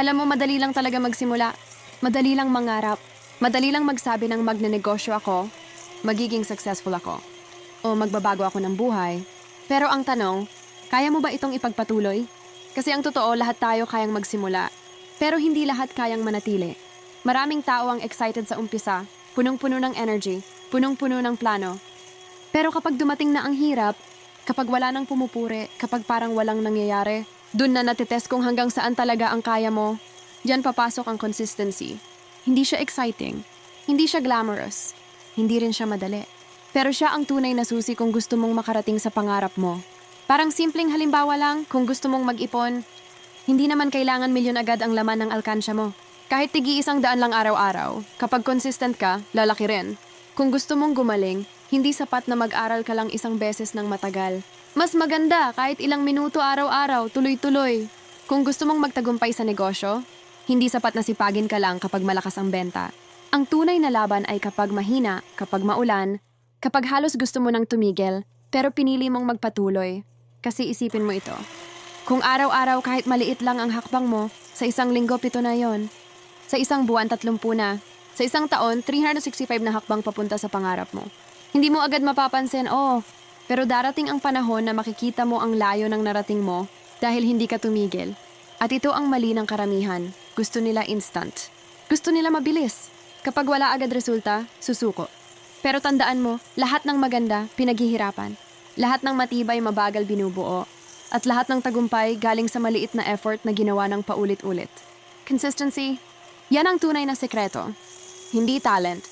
Alam mo, madali lang talaga magsimula. Madali lang mangarap. Madali lang magsabi ng magnenegosyo ako, magiging successful ako. O magbabago ako ng buhay. Pero ang tanong, kaya mo ba itong ipagpatuloy? Kasi ang totoo, lahat tayo kayang magsimula. Pero hindi lahat kayang manatili. Maraming tao ang excited sa umpisa, punong-puno ng energy, punong-puno ng plano. Pero kapag dumating na ang hirap, kapag wala nang pumupuri, kapag parang walang nangyayari, dun na natitest kung hanggang saan talaga ang kaya mo, diyan papasok ang consistency. Hindi siya exciting, hindi siya glamorous, hindi rin siya madali. Pero siya ang tunay na susi kung gusto mong makarating sa pangarap mo. Parang simpleng halimbawa lang, kung gusto mong mag-ipon, hindi naman kailangan milyon agad ang laman ng alkansya mo. Kahit tigi isang daan lang araw-araw, kapag consistent ka, lalaki rin. Kung gusto mong gumaling, hindi sapat na mag-aral ka lang isang beses ng matagal. Mas maganda kahit ilang minuto araw-araw, tuloy-tuloy. Kung gusto mong magtagumpay sa negosyo, hindi sapat na sipagin ka lang kapag malakas ang benta. Ang tunay na laban ay kapag mahina, kapag maulan, kapag halos gusto mo nang tumigil, pero pinili mong magpatuloy. Kasi isipin mo ito. Kung araw-araw kahit maliit lang ang hakbang mo, sa isang linggo pito na yon. Sa isang buwan tatlumpu na. Sa isang taon, 365 na hakbang papunta sa pangarap mo. Hindi mo agad mapapansin, oh, pero darating ang panahon na makikita mo ang layo ng narating mo dahil hindi ka tumigil. At ito ang mali ng karamihan. Gusto nila instant. Gusto nila mabilis. Kapag wala agad resulta, susuko. Pero tandaan mo, lahat ng maganda, pinaghihirapan. Lahat ng matibay, mabagal binubuo. At lahat ng tagumpay galing sa maliit na effort na ginawa ng paulit-ulit. Consistency, yan ang tunay na sekreto. Hindi talent,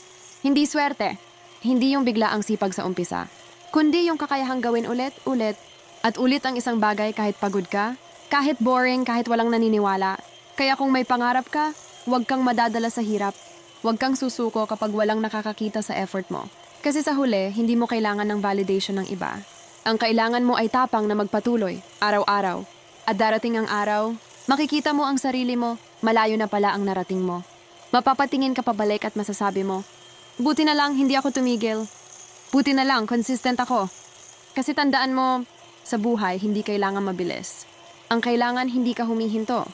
hindi swerte, hindi yung bigla ang sipag sa umpisa, kundi yung kakayahang gawin ulit, ulit, at ulit ang isang bagay kahit pagod ka, kahit boring, kahit walang naniniwala. Kaya kung may pangarap ka, huwag kang madadala sa hirap. Huwag kang susuko kapag walang nakakakita sa effort mo. Kasi sa huli, hindi mo kailangan ng validation ng iba. Ang kailangan mo ay tapang na magpatuloy, araw-araw. At darating ang araw, makikita mo ang sarili mo, malayo na pala ang narating mo. Mapapatingin ka pabalik at masasabi mo, Buti na lang hindi ako tumigil. Buti na lang consistent ako. Kasi tandaan mo, sa buhay hindi kailangan mabilis. Ang kailangan hindi ka humihinto.